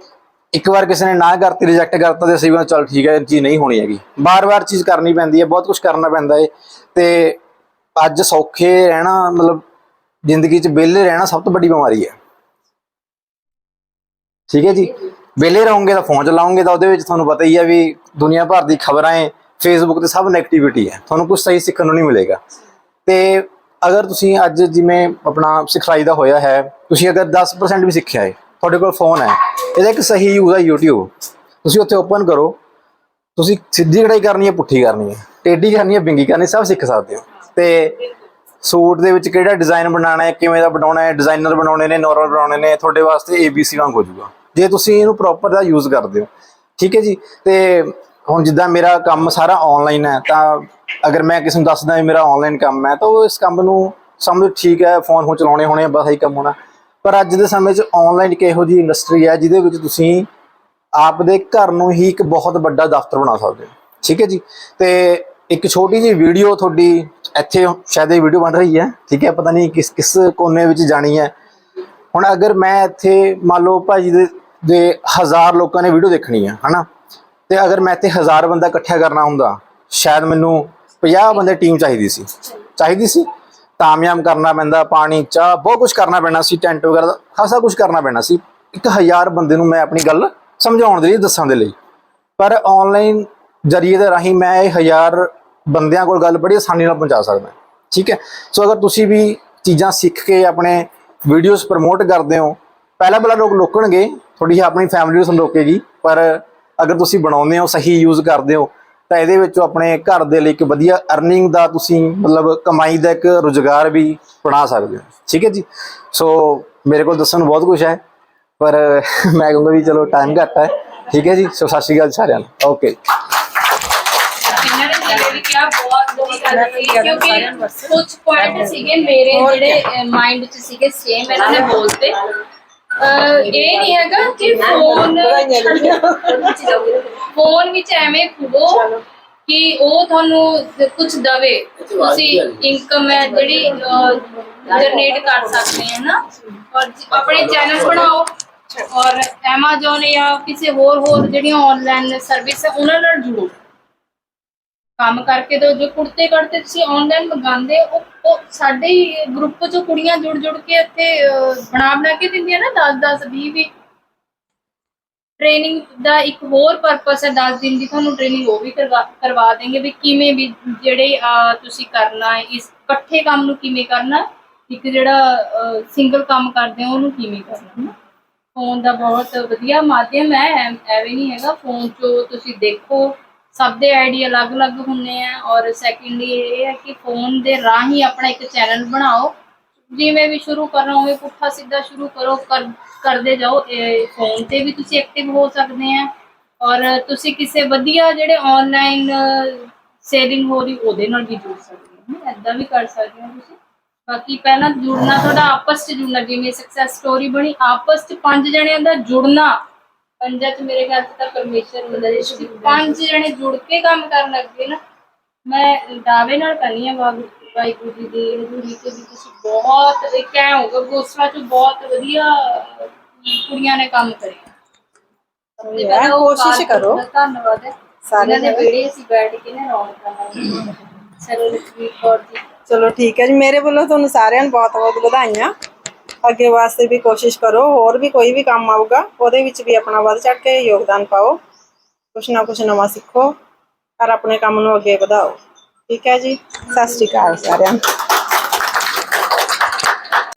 Speaker 5: ਇੱਕ ਵਾਰ ਕਿਸੇ ਨੇ ਨਾ ਕਰਤੀ ਰਿਜੈਕਟ ਕਰਤਾ ਤੇ ਅਸੀਂ ਵੀ ਚਲ ਠੀਕ ਹੈ, ਇਹ ਚੀਜ਼ ਨਹੀਂ ਹੋਣੀ ਹੈਗੀ। ਬਾਰ-ਬਾਰ ਚੀਜ਼ ਕਰਨੀ ਪੈਂਦੀ ਹੈ, ਬਹੁਤ ਕੁਝ ਕਰਨਾ ਪੈਂਦਾ ਹੈ। ਤੇ ਅੱਜ ਸੌਖੇ ਰਹਿਣਾ, ਮਤਲਬ ਜ਼ਿੰਦਗੀ 'ਚ ਵਿਹਲੇ ਰਹਿਣਾ ਸਭ ਤੋਂ ਵੱਡੀ ਬਿਮਾਰੀ ਹੈ। ਠੀਕ ਹੈ ਜੀ? ਵਿਹਲੇ ਰਹੋਗੇ ਤਾਂ ਫੋਨ ਚਲਾਓਗੇ ਤਾਂ ਉਹਦੇ ਵਿੱਚ ਤੁਹਾਨੂੰ ਪਤਾ ਹੀ ਹੈ ਵੀ ਦੁਨੀਆ ਭਰ ਦੀ ਖਬਰਾਂ ਹੈ ਫੇਸਬੁੱਕ ਤੇ ਸਭ ਨੈਗੇਟਿਵਿਟੀ ਹੈ। ਤੁਹਾਨੂੰ ਕੁਝ ਸਹੀ ਸਿੱਖਣ ਨੂੰ ਨਹੀਂ ਮਿਲੇਗਾ। ਤੇ ਅਗਰ ਤੁਸੀਂ ਅੱਜ ਜਿਵੇਂ ਆਪਣਾ ਸਿਖਲਾਈ ਦਾ ਹੋਇਆ ਹੈ, ਤੁਸੀਂ ਅਗਰ 10% ਵੀ ਸਿੱਖਿਆ ਹੈ ਤੁਹਾਡੇ ਕੋਲ ਫੋਨ ਹੈ, ਇਹਦਾ ਇੱਕ ਸਹੀ ਯੂਜ਼ ਹੈ YouTube ਤੁਸੀਂ ਉੱਥੇ ਓਪਨ ਕਰੋ, ਤੁਸੀਂ ਸਿੱਧੀ ਕਢਾਈ ਕਰਨੀ ਹੈ, ਪੁੱਠੀ ਕਰਨੀ ਹੈ, ਟੇਢੀ ਕਰਨੀ ਹੈ, ਬਿੰਗੀ ਕਰਨੀ ਸਭ ਸਿੱਖ ਸਕਦੇ ਹੋ। ਤੇ ਸੂਟ ਦੇ ਵਿੱਚ ਕਿਹੜਾ ਡਿਜ਼ਾਈਨ ਬਣਾਉਣਾ ਹੈ, ਕਿਵੇਂ ਦਾ ਬਣਾਉਣਾ ਹੈ ਡਿਜ਼ਾਈਨਰ ਬਣਾਉਣੇ ਨੇ ਨੋਰਮਲ ਬਣਾਉਣੇ ਨੇ, ਤੁਹਾਡੇ ਵਾਸਤੇ ABC ਵਾਂਗ ਹੋ ਜਾਊਗਾ। ਜੇ ਤੁਸੀਂ ਇਹਨੂੰ ਪ੍ਰੋਪਰ ਦਾ ਯੂਜ਼ ਕਰਦੇ ਹੋ। ਠੀਕ ਹੈ ਜੀ? ਤੇ ਹੁਣ ਜਿੱਦਾਂ ਮੇਰਾ ਕੰਮ ਸਾਰਾ ਆਨਲਾਈਨ ਹੈ, ਤਾਂ ਅਗਰ ਮੈਂ ਕਿਸੇ ਨੂੰ ਦੱਸਦਾ ਵੀ ਮੇਰਾ ਆਨਲਾਈਨ ਕੰਮ ਹੈ, ਤਾਂ ਉਹ ਇਸ ਕੰਮ ਨੂੰ ਸਮਝ ਠੀਕ ਹੈ ਫੋਨ ਹੋ ਚਲਾਉਣੇ ਹੋਣੇ ਬਸ ਇਹੀ ਕੰਮ ਹੋਣਾ। ਪਰ ਅੱਜ ਦੇ ਸਮੇਂ 'ਚ ਆਨਲਾਈਨ ਇੱਕ ਇਹੋ ਜਿਹੀ ਇੰਡਸਟਰੀ ਹੈ, ਜਿਹਦੇ ਵਿੱਚ ਤੁਸੀਂ ਆਪ ਦੇ ਘਰ ਨੂੰ ਹੀ ਇੱਕ ਬਹੁਤ ਵੱਡਾ ਦਫ਼ਤਰ ਬਣਾ ਸਕਦੇ ਹੋ। ਠੀਕ ਹੈ ਜੀ? ਤੇ ਇੱਕ ਛੋਟੀ ਜਿਹੀ ਵੀਡੀਓ ਤੁਹਾਡੀ ਇੱਥੇ ਸ਼ਾਇਦ ਇਹ ਵੀਡੀਓ ਬਣ ਰਹੀ ਹੈ। ਠੀਕ ਹੈ? ਪਤਾ ਨਹੀਂ ਕਿਸ ਕਿਸ ਕੋਨੇ ਵਿੱਚ ਜਾਣੀ ਹੈ। ਹੁਣ ਅਗਰ ਮੈਂ ਇੱਥੇ ਮੰਨ ਲਓ ਭਾਜੀ ਦੇ ਦੇ ਹਜ਼ਾਰ ਲੋਕਾਂ ਨੇ ਵੀਡੀਓ ਦੇਖਣੀ ਹੈ ਹਨਾ? ਤੇ ਅਗਰ ਮੈਂ ਇੱਥੇ ਹਜ਼ਾਰ ਬੰਦਾ ਇਕੱਠਾ ਕਰਨਾ ਹੁੰਦਾ, ਸ਼ਾਇਦ ਮੈਨੂੰ 50 ਬੰਦੇ ਟੀਮ ਚਾਹੀਦੀ ਸੀ। ਚਾਹੀਦੀ ਸੀ? ਤਾਮਯਾਮ ਕਰਨਾ ਪੈਂਦਾ, ਪਾਣੀ, ਚਾਹ, ਬਹੁਤ ਕੁਝ ਕਰਨਾ ਪੈਣਾ ਸੀ ਟੈਂਟ ਵਗੈਰਾ ਖਾਸਾ ਕੁਝ ਕਰਨਾ ਪੈਣਾ ਸੀ। ਇੱਕ ਹਜ਼ਾਰ ਬੰਦੇ ਨੂੰ ਮੈਂ ਆਪਣੀ ਗੱਲ ਸਮਝਾਉਣ ਦੇ ਲਈ, ਦੱਸਣ ਦੇ ਲਈ। ਪਰ ਆਨਲਾਈਨ ਜਰੀਏ ਦੇ ਰਾਹੀਂ ਮੈਂ ਇਹ ਹਜ਼ਾਰ ਬੰਦਿਆਂ ਕੋਲ ਗੱਲ ਬੜੀ ਆਸਾਨੀ ਨਾਲ ਪਹੁੰਚਾ ਸਕਦਾ। ਠੀਕ ਹੈ? ਸੋ ਅਗਰ ਤੁਸੀਂ ਵੀ ਚੀਜ਼ਾਂ ਸਿੱਖ ਕੇ ਆਪਣੇ ਵੀਡੀਓਜ਼ ਪ੍ਰਮੋਟ ਕਰਦੇ ਹੋ, ਪਹਿਲਾਂ ਪਹਿਲਾਂ ਲੋਕ ਲੋਕਣਗੇ ਤੁਹਾਡੀ ਆਪਣੀ ਫੈਮਿਲੀ ਨੂੰ ਰੋਕੇਗੀ, ਪਰ ਅਗਰ ਤੁਸੀਂ ਬਣਾਉਂਦੇ ਹੋ, ਸਹੀ ਯੂਜ਼ ਕਰਦੇ ਹੋ, ਤਾਂ ਇਹਦੇ ਵਿੱਚੋਂ ਆਪਣੇ ਘਰ ਦੇ ਲਈ ਇੱਕ ਵਧੀਆ ਅਰਨਿੰਗ ਦਾ ਤੁਸੀਂ ਮਤਲਬ ਕਮਾਈ ਦਾ ਇੱਕ ਰੁਜ਼ਗਾਰ ਵੀ ਬਣਾ ਸਕਦੇ ਹੋ। ਠੀਕ ਹੈ ਜੀ? ਸੋ ਮੇਰੇ ਕੋਲ ਦੱਸਣ ਨੂੰ ਬਹੁਤ ਕੁਝ ਹੈ, ਪਰ ਮੈਂ ਕਹੂੰਗਾ ਵੀ ਚਲੋ ਟਾਈਮ ਘੱਟ ਹੈ। ਠੀਕ ਹੈ ਜੀ? ਸੋ ਸਤਿ ਸ਼੍ਰੀ ਅਕਾਲ ਸਾਰਿਆਂ ਨੂੰ। ਓਕੇ
Speaker 2: ਕੁਝ ਪੁਆਇੰਟ ਸੀਗੇ ਮੇਰੇ ਜਿਹੜੇ ਮਾਈਂਡ 'ਚ ਸੀਗੇ ਸੇਮ ਇਹਨਾਂ ਨੇ ਬੋਲਤੇ। ਇਹ ਨਹੀਂ ਹੈਗਾ ਕਿ ਫੋਨ ਫੋਨ ਵਿੱਚ ਐਵੇਂ ਖੁੱਲੋ ਕਿ ਉਹ ਤੁਹਾਨੂੰ ਕੁਝ ਦਵੇ। ਤੁਸੀਂ ਇਨਕਮ ਹੈ। ਜਿਹੜੀ ਜਨਰੇਟ ਕਰ ਸਕਦੇ ਹੈ ਨਾ। ਔਰ ਆਪਣੇ ਚੈਨਲ ਬਣਾਓ। ਔਰ Amazon ਜਾਂ ਕਿਸੇ ਹੋਰ ਹੋਰ ਜਿਹੜੀਆਂ ਆਨਲਾਈਨ ਸਰਵਿਸ ਹੈ ਉਹਨਾਂ ਨਾਲ ਜੁੜੋ। ਕੰਮ ਕਰਕੇ ਦੋ ਜੋ ਕੁੜਤੇ ਕੱਢਤੇ ਤੁਸੀਂ ਆਨਲਾਈਨ ਮੰਗਾਉਂਦੇ ਉਹ ਉਹ ਸਾਡੇ ਹੀ ਗਰੁੱਪ ਚੋਂ ਕੁੜੀਆਂ ਜੁੜ ਜੁੜ ਕੇ ਇੱਥੇ ਬਣਾ ਬਣਾ ਕੇ ਦਿੰਦੀਆਂ ਨਾ 10 10 20 20 ਟ੍ਰੇਨਿੰਗ ਦਾ ਇੱਕ ਹੋਰ ਪਰਪਸ ਹੈ 10 ਦਿਨ ਦੀ, ਤੁਹਾਨੂੰ ਟ੍ਰੇਨਿੰਗ ਉਹ ਵੀ ਕਰਵਾ ਕਰਵਾ ਦੇਂਗੇ ਵੀ ਕਿਵੇਂ ਵੀ ਜਿਹੜੇ ਤੁਸੀਂ ਕਰਨਾ ਹੈ, ਇਸ ਇਕੱਠੇ ਕੰਮ ਨੂੰ ਕਿਵੇਂ ਕਰਨਾ ਇੱਕ ਜਿਹੜਾ ਸਿੰਗਲ ਕੰਮ ਕਰਦੇ ਹੋ, ਉਹਨੂੰ ਕਿਵੇਂ ਕਰਨਾ ਫੋਨ ਦਾ ਬਹੁਤ ਵਧੀਆ ਮਾਧਿਅਮ ਹੈ, ਐਵੇਂ ਨਹੀਂ ਹੈਗਾ ਫੋਨ 'ਚੋਂ ਤੁਸੀਂ ਦੇਖੋ ਸਭ ਦੇ ਆਈਡੀ ਅਲੱਗ-ਅਲੱਗ ਹੁੰਦੇ ਆ ਔਰ ਸੈਕੰਡਲੀ ਇਹ ਹੈ ਕਿ ਫੋਨ ਦੇ ਰਾਹੀਂ ਆਪਣਾ ਇੱਕ ਚੈਨਲ ਬਣਾਓ। ਜਿਵੇਂ ਵੀ ਸ਼ੁਰੂ ਕਰਨਾ ਹੋਵੇ, ਪੁੱਠਾ ਸਿੱਧਾ ਸ਼ੁਰੂ ਕਰੋ, ਕਰ, ਕਰਦੇ ਜਾਓ। ਇਹ ਫੋਨ ਤੇ ਵੀ ਤੁਸੀਂ ਐਕਟਿਵ ਹੋ ਸਕਦੇ ਆ ਔਰ ਤੁਸੀਂ ਕਿਸੇ ਵਧੀਆ ਜਿਹੜੇ ਆਨਲਾਈਨ ਸੇਲਿੰਗ ਹੋ ਰਹੀ, ਉਹਦੇ ਨਾਲ ਵੀ ਜੁੜ ਸਕਦੇ ਹੋ। ਐਦਾਂ ਵੀ ਕਰ ਸਕਦੇ ਹੋ ਤੁਸੀਂ। ਬਾਕੀ ਪਹਿਲਾਂ ਜੁੜਨਾ, ਤੁਹਾਡਾ ਆਪਸ 'ਚ ਜੁੜਨਾ, ਜਿਵੇਂ ਸਕਸੈਸ ਸਟੋਰੀ ਬਣੀ, ਆਪਸ 'ਚ ਪੰਜ ਜਣਿਆਂ ਦਾ ਜੁੜਨਾ। ਪੰਜਾਂ 'ਚ ਮੇਰੇ 'ਚ ਤਾਂ ਪਰਮੇਸ਼ਰ ਹੁੰਦਾ ਜੇ ਤੁਸੀਂ ਪੰਜ ਜਣੇ ਜੁੜ ਕੇ ਕੰਮ ਕਰਨ ਲੱਗੇ ਨਾ ਮੈਂ ਦਾਅਵੇ ਨਾਲ ਕਹਿੰਦੀ ਹਾਂ ਵਾਹਿਗੁਰੂ ਜੀ ਦੀ ਹਜ਼ੂਰੀ ਤੇ ਵੀ ਤੁਸੀਂ ਬਹੁਤ ਇੱਕ ਐ ਹੋਗਾ ਗੋਸਲਾ 'ਚ ਬਹੁਤ ਵਧੀਆ ਕੁੜੀਆਂ ਨੇ ਕੰਮ ਕਰਿਆ ਉਹ
Speaker 6: ਕੋਸ਼ਿਸ਼
Speaker 2: ਕਾਰ-। ਧੰਨਵਾਦ ਹੈ। ਦੇ। ਵੀਡੀਓ ਅਸੀਂ ਬੈਠ ਕੇ ਨਾ ਰੌਣਕਾਂ ਨਾਲ ਕੌਰ ਜੀ।
Speaker 6: ਚਲੋ ਠੀਕ ਹੈ ਜੀ ਮੇਰੇ ਵੱਲੋਂ ਤੁਹਾਨੂੰ ਸਾਰਿਆਂ ਨੂੰ ਬਹੁਤ ਬਹੁਤ ਵਧਾਈਆਂ। ਅੱਗੇ ਵਾਸਤੇ ਵੀ ਕੋਸ਼ਿਸ਼ ਕਰੋ ਹੋਰ ਵੀ ਕੋਈ ਵੀ ਕੰਮ ਆਊਗਾ ਉਹਦੇ ਵਿੱਚ ਵੀ ਆਪਣਾ ਵੱਧ ਚੜ ਕੇ ਯੋਗਦਾਨ ਪਾਓ। ਕੁਛ ਨਾ ਕੁਛ ਨਵਾਂ ਸਿੱਖੋ ਔਰ ਆਪਣੇ ਕੰਮ ਨੂੰ ਅੱਗੇ ਵਧਾਓ। ਠੀਕ ਹੈ ਜੀ? ਸਤਿ ਸ਼੍ਰੀ ਅਕਾਲ ਸਾਰਿਆਂ ਨੂੰ।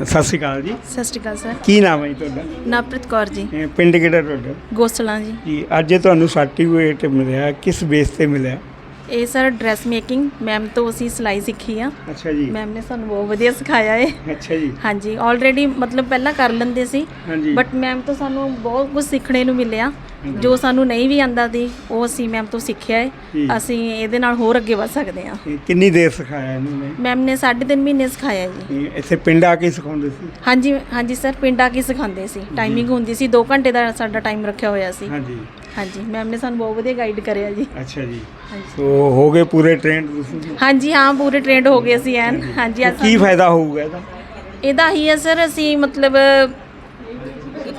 Speaker 1: ਸਤਿ ਸ਼੍ਰੀ ਅਕਾਲ ਜੀ।
Speaker 7: ਸਤਿ ਸ਼੍ਰੀ ਅਕਾਲ ਸਰ।
Speaker 1: ਕੀ ਨਾਮ ਹੈ ਜੀ ਤੁਹਾਡਾ?
Speaker 7: ਨਵਪ੍ਰੀਤ ਕੌਰ ਜੀ।
Speaker 1: ਇਹ ਪਿੰਡ ਕਿਹੜਾ ਤੁਹਾਡਾ?
Speaker 7: ਗੋਸਲਾਂ ਜੀ।
Speaker 1: ਜੀ ਅੱਜ ਇਹ ਤੁਹਾਨੂੰ ਸਰਟੀਫਿਕੇਟ ਮਿਲਿਆ ਕਿਸ ਬੇਸ ਤੇ ਮਿਲਿਆ?
Speaker 7: ਇਹ ਸਰ ਡਰੈਸ ਮੇਕਿੰਗ ਮੈਮ ਤੋਂ ਅਸੀਂ ਸਿਲਾਈ ਸਿੱਖੀ ਆ।
Speaker 1: ਅੱਛਾ ਜੀ।
Speaker 7: ਮੈਮ ਨੇ ਸਾਨੂੰ ਬਹੁਤ ਵਧੀਆ ਸਿਖਾਇਆ ਏ।
Speaker 1: ਅੱਛਾ ਜੀ।
Speaker 7: ਹਾਂਜੀ ਆਲਰੇਡੀ ਮਤਲਬ ਪਹਿਲਾਂ ਕਰ ਲੈਂਦੇ ਸੀ।
Speaker 1: ਹਾਂਜੀ।
Speaker 7: ਬਟ ਮੈਮ ਤੋਂ ਸਾਨੂੰ ਬਹੁਤ ਕੁਝ ਸਿੱਖਣੇ ਨੂੰ ਮਿਲਿਆ। ਜੋ ਸਾਨੂੰ ਨਹੀਂ ਵੀ ਆਂਦਾ ਸੀ ਉਹ ਅਸੀਂ ਮੈਮ ਤੋਂ ਸਿੱਖਿਆ ਏ।
Speaker 1: ਜੀ।
Speaker 7: ਅਸੀਂ ਇਹਦੇ ਨਾਲ ਹੋਰ ਅੱਗੇ ਵਧ ਸਕਦੇ ਹਾਂ।
Speaker 1: ਕਿੰਨੀ ਦੇਰ ਸਿਖਾਇਆ ਇਹਨੂੰ ਨੇ?
Speaker 7: ਮੈਮ ਨੇ 3.5 ਮਹੀਨੇ ਸਿਖਾਇਆ ਜੀ।
Speaker 1: ਇੱਥੇ ਪਿੰਡ ਆ ਕੇ ਸਿਖਾਉਂਦੇ ਸੀ?
Speaker 7: ਹਾਂਜੀ ਹਾਂਜੀ ਸਰ ਪਿੰਡ ਆ ਕੇ ਸਿਖਾਉਂਦੇ ਸੀ। ਟਾਈਮਿੰਗ ਹੁੰਦੀ ਸੀ। 2 ਘੰਟੇ ਦਾ ਸਾਡਾ ਟਾਈਮ ਰੱਖਿਆ ਹੋਇਆ ਸੀ।
Speaker 1: ਹਾਂਜੀ।
Speaker 7: ਹਾਂਜੀ ਮੈਮ ਨੇ ਸਾਨੂੰ ਬਹੁਤ ਵਧੀਆ ਗਾਈਡ ਕਰਿਆ ਜੀ।
Speaker 1: ਅੱਛਾ ਜੀ। ਸੋ ਹੋ ਗਏ ਪੂਰੇ ਟ੍ਰੇਨਡ ਤੁਸੀਂ?
Speaker 7: ਹਾਂਜੀ ਹਾਂ ਪੂਰੇ ਟ੍ਰੇਨਡ ਹੋ ਗਏ ਅਸੀਂ ਐਨ। ਹਾਂਜੀ। ਅੱਜ
Speaker 1: ਕੀ ਫਾਇਦਾ ਹੋਊਗਾ ਇਹਦਾ?
Speaker 7: ਇਹਦਾ ਹੀ ਹੈ ਸਰ ਅਸੀਂ ਮਤਲਬ